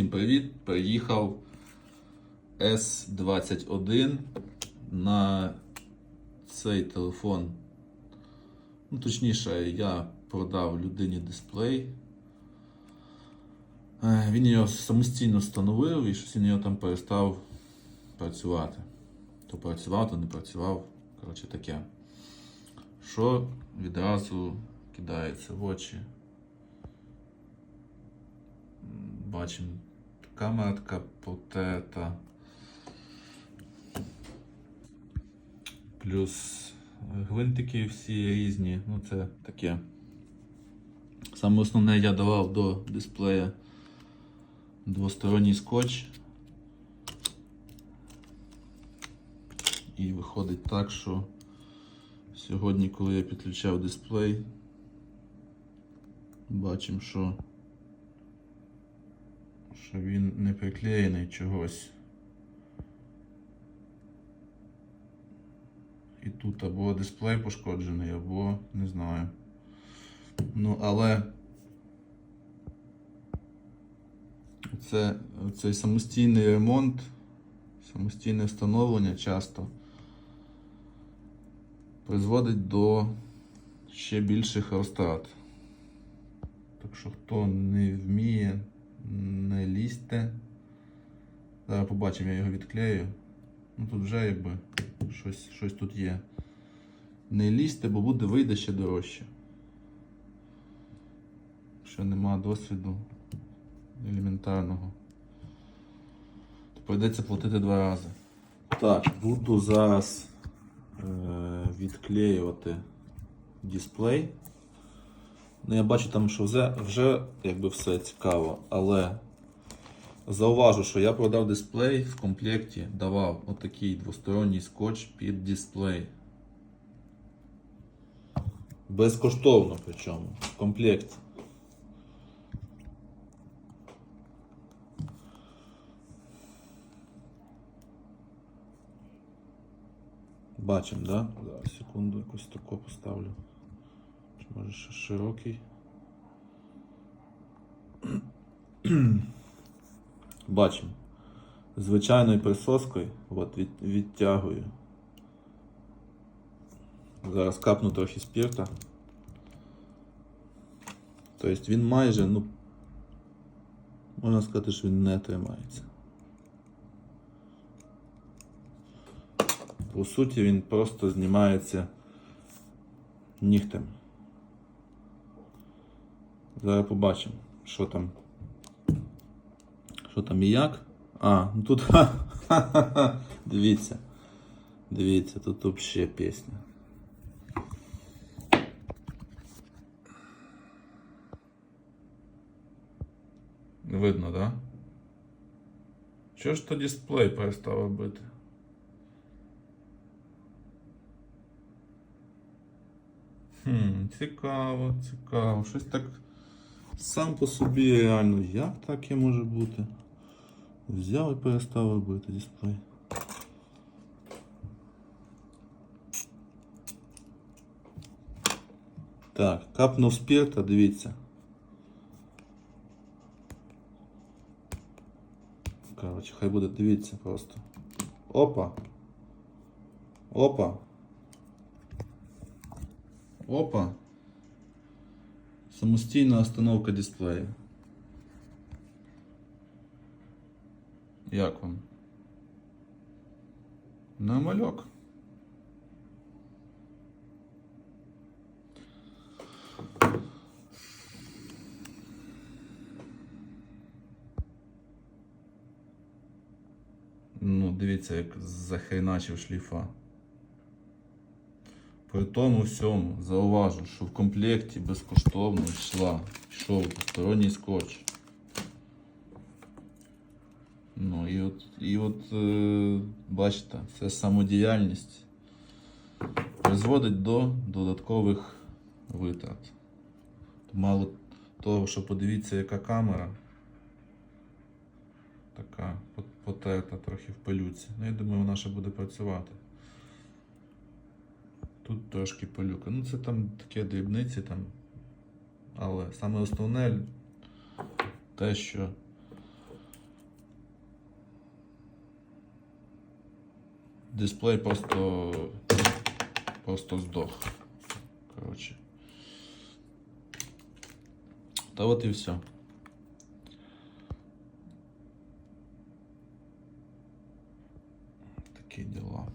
Всім привіт! Приїхав S21 на цей телефон. Ну, точніше, я продав людині дисплей. Е, Він його самостійно встановив і щось він його там перестав працювати. То працював, то не працював. Коротше таке. Що відразу кидається в очі. Бачимо, камера потета. Плюс гвинтики всі різні. Ну це таке. Саме основне я давав до дисплея двосторонній скотч. І виходить так, що сьогодні, коли я підключав дисплей, бачимо, що що він не приклеєний чогось. І тут або дисплей пошкоджений, або не знаю. Ну, але це цей самостійний ремонт, самостійне встановлення часто призводить до ще більших розтрат. Так що хто не вміє, не лізьте. Зараз побачимо, я його відклею. Ну тут вже якби щось, щось тут є. Не лізьте, бо буде вийде ще дорожче. Якщо нема досвіду елементарного, то прийдеться платити два рази. Так, буду зараз е, відклеювати дисплей. Ну, я бачу там, що вже, вже якби все цікаво, але зауважу, що я продав дисплей в комплекті, давав отакий двосторонній скотч під дисплей. Безкоштовно причому, в комплекті. Бачимо, да? Зараз секунду якось тако поставлю. Може ще широкий. Бачимо. Звичайною присоскою от, від, відтягую. Зараз капну трохи спірта. Тобто він майже, ну, можна сказати, що він не тримається. По суті, він просто знімається нігтем. Зараз побачимо, що там. Що там і як. А, ну тут. ха-ха-ха, Дивіться. Дивіться, тут взагалі пісня. Видно, да? Що ж то дисплей перестав робити? Хм, цікаво, цікаво. Щось так сам по собі реально. Як таке може бути? Взяв і перестав робити дисплей. Так, капнув спірта, дивіться. Коротше, хай буде, дивіться просто. Опа. Опа. Опа. Самостійна установка дисплею. Як вам? Намальок. Ну, дивіться, як захреначив шліфа. При тому всьому зауважу, що в комплекті безкоштовно йшла, йшов двосторонній скотч. Ну і от, і от е, бачите, це самодіяльність призводить до додаткових витрат. Мало того, що подивіться, яка камера. Така пот- потерта трохи в пилюці. Ну, я думаю, вона ще буде працювати. Тут трошки полюка. Ну це там такі дрібниці там. Але саме основне те, що дисплей просто просто здох. Коротше. Та от і все. Такі діла.